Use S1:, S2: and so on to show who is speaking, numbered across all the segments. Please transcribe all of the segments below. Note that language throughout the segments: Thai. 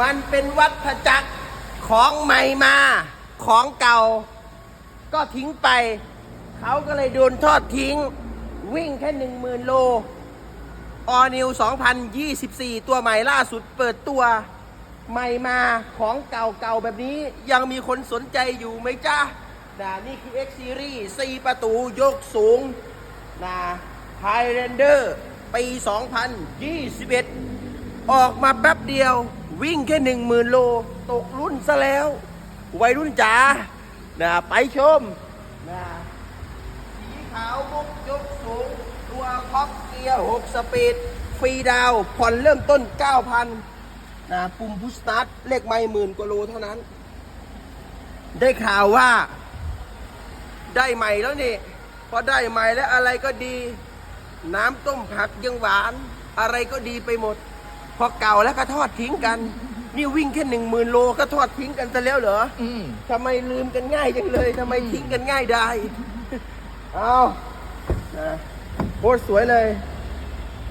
S1: มันเป็นวัฏจักรของใหม่มา ของเก่า ก็ทิ้งไป เขาก็เลยโดนทอดทิ้ง วิ่งแค่หนึ่งหมื่นโลออนิว2024 ตัวใหม่ล่าสุดเปิดตัว ใหม่มาของเก่าๆ แบบนี้ยังมีคนสนใจอยู่ไหมจ้านะนี่คือ X Series 4ประตูยกสูงนะไฮเรนเดอร์ปี 2021 ออกมาแป๊บเดียว วิ่งแค่10,000โล ตกรุ่นซะแล้ว วัยรุ่นจ๋านะไปชมนะสีขาวมุกยกสูง ตัวคอกเกียร์6สปีด ฟรีดาวผ่อนเริ่มต้น 9,000นะปุ่มพุชสตาร์ทเลขไม่หมื่นกว่าโลเท่านั้น ได้ข่าวว่า ได้ใหม่แล้วนี่พอได้ใหม่แล้วอะไรก็ดี น้ำต้มผักยังหวาน อะไรก็ดีไปหมด พอเก่าแล้วก็ทอดทิ้งกัน นี่วิ่งแค่หนึ่งหมื่นโลก็ทอดทิ้งกันซะแล้วเหรอ
S2: อืม
S1: ทำไมลืมกันง่ายจังเลยทำไมทิ้งกันง่ายได้ เอานะโคตรสวยเลย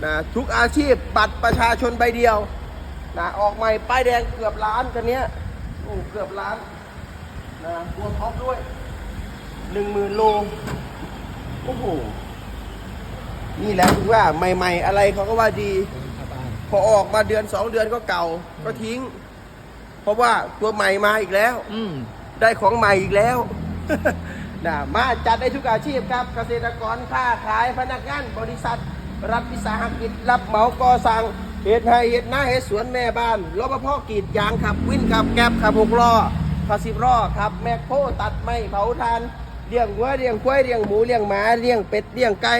S1: นะทุกอาชีพบัตรประชาชนใบเดียวนะออกใหม่ป้ายแดงเกือบล้านกันเนี้ยโอ้เกือบล้านนะตัวท็อปด้วยหนึ่งหมื่นโลโอ้โห นี่แหละถึงว่าใหม่ ๆ อะไรเขาก็ว่าดี พอออกมาเดือนสองเดือนก็เก่าก็ทิ้ง เพราะว่าตัวใหม่มาอีกแล้ว
S2: อืม
S1: ได้ของใหม่อีกแล้วนะมาจัดได้ทุกอาชีพครับ เกษตรกรค้าขายพนักงานบริษัท รับวิสาหกิจ รับเหมาก่อสร้างเหตุให้เหตุหน้าเหตุสวนแม่บ้านรปภกรีดยางขับวินขับแก๊บขับหกล้อขับสิบล้อขับ แมคโครตัดไม้เผาทานเลี้ยงวัวเลี้ยงควายเลี้ยงหมูเลี้ยงหมาเลี้ยงเป็ดเลี้ยงไก่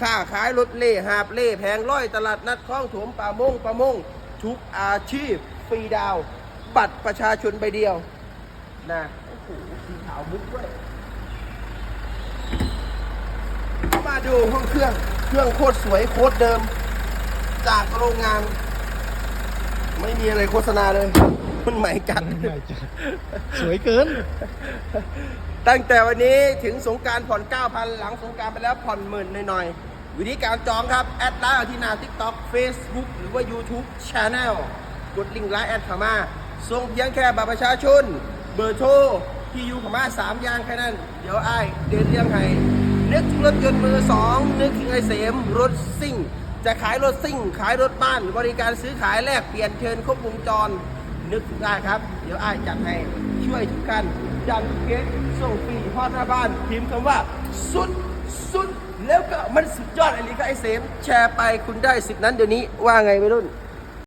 S1: ค้าขายรถเล่หาบเล่แผงร้อยตลาดนัดคลองถมป่ามงประมงทุกอาชีพฟรีดาว บัตรประชาชนใบเดียวนะโอ้โหสีขาวมุกด้วยมาดูห้องเครื่อง เครื่องโคตรสวยโคตรเดิม จากโรงงาน ไม่มีอะไรโฆษณาเลยมันใหม่จัด
S2: ไม่จ้ะสวยเกิน
S1: ตั้งแต่วันนี้ถึงสงกรารผ่อน 9,000 หลังสงกรารไปแล้วผ่อนหมื่นหน่อยๆ วิธีการจองครับ แอดไลน์เอาที่หน้า TikTok Facebook หรือว่า YouTube Channel กดลิงก์ไลน์แอดเข้ามาส่งเพียงแค่บัตรประชาชน เบอร์โทรที่อยู่เข้ามา3อย่างแค่นั้น เดี๋ยวไอ้ายเดินเรียงให้นึกถึงรถยนต์มือสองนึกถึงไอ้เสมรถซิ่ง จะขายรถซิ่ง ขายรถบ้าน บริการซื้อขายแลกเปลี่ยนเชิญครบวงจร นึกได้ครับ เดี๋ยวอ้ายจัดให้ช่วยทุกกันดังเกตส่งฟรีพอหน้าบ้าน พิมพ์คำว่า สุดสุดแล้วก็มันสุดยอดอะไรก็ไอเซฟแชร์ไปคุณได้สิบนั้นเดี๋ยวนี้ว่าไงไปรุ่น